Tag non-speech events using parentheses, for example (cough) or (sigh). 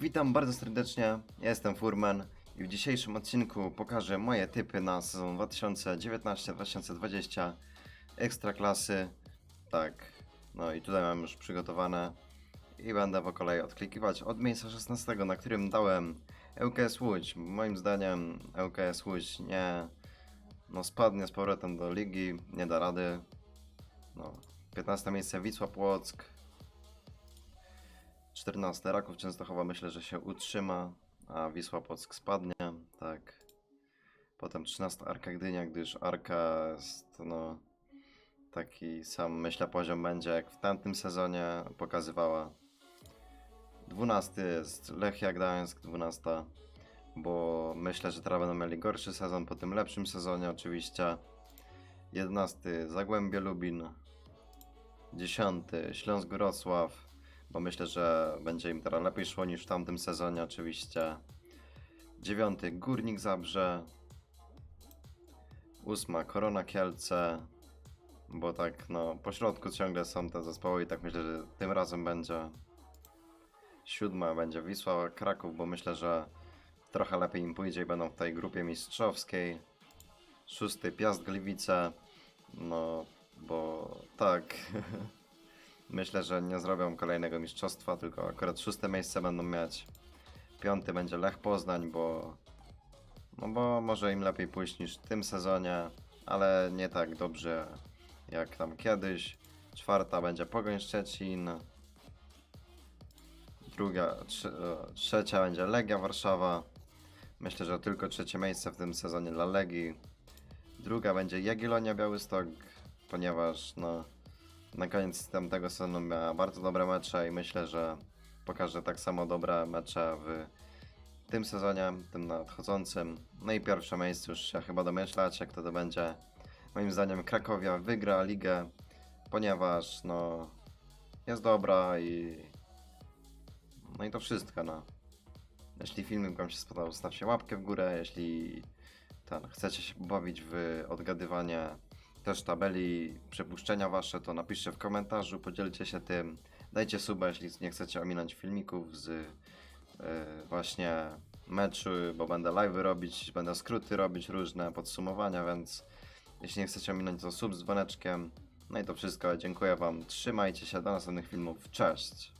Witam bardzo serdecznie, jestem Furman i w dzisiejszym odcinku pokażę moje typy na sezon 2019-2020 Ekstraklasy. Tak, no i tutaj mam już przygotowane i będę po kolei odklikiwać od miejsca 16, na którym dałem ŁKS Łódź. Moim zdaniem ŁKS Łódź nie no spadnie z powrotem do ligi, nie da rady. No, 15 miejsce Wisła Płock, 14 Raków Częstochowa myślę, że się utrzyma, a Wisła Płock spadnie, tak. Potem 13 Arka Gdynia, gdyż Arka jest no taki sam myślę poziom będzie jak w tamtym sezonie pokazywała. 12 jest Lechia Gdańsk, 12, bo myślę, że teraz będą mieli gorszy sezon po tym lepszym sezonie oczywiście. 11 Zagłębie Lubin, 10 Śląsk Wrocław, bo myślę, że będzie im teraz lepiej szło niż w tamtym sezonie oczywiście. 9 Górnik Zabrze, 8 Korona Kielce, bo tak no po środku ciągle są te zespoły i tak myślę, że tym razem będzie. 7 będzie Wisła Kraków, bo myślę, że trochę lepiej im pójdzie i będą w tej grupie mistrzowskiej. 6 Piast Gliwice, no bo tak. (laughs) Myślę, że nie zrobią kolejnego mistrzostwa, tylko akurat szóste miejsce będą mieć. Piąty będzie Lech Poznań, bo. No bo może im lepiej pójść niż w tym sezonie, ale nie tak dobrze jak tam kiedyś. Czwarta będzie Pogoń Szczecin. Druga, trze, e, trzecia będzie Legia Warszawa. Myślę, że tylko trzecie miejsce w tym sezonie dla Legii. Druga będzie Jagiellonia Białystok, ponieważ no na koniec tamtego sezonu miała bardzo dobre mecze i myślę, że pokaże tak samo dobre mecze w tym sezonie, tym nadchodzącym. No i pierwsze miejsce już się chyba domyślacie, kto to będzie. Moim zdaniem Krakowia wygra ligę, ponieważ no jest dobra i no i to wszystko, no. Jeśli filmik Wam się spodobał, stawcie łapkę w górę, jeśli ten, chcecie się bawić w odgadywanie też tabeli przepuszczenia wasze, to napiszcie w komentarzu, podzielcie się tym. Dajcie suba, jeśli nie chcecie ominąć filmików z yy, właśnie meczu, bo będę live robić, będę skróty robić, różne podsumowania, więc jeśli nie chcecie ominąć, to sub z dzwoneczkiem. No i to wszystko, dziękuję wam, trzymajcie się, do następnych filmów, cześć!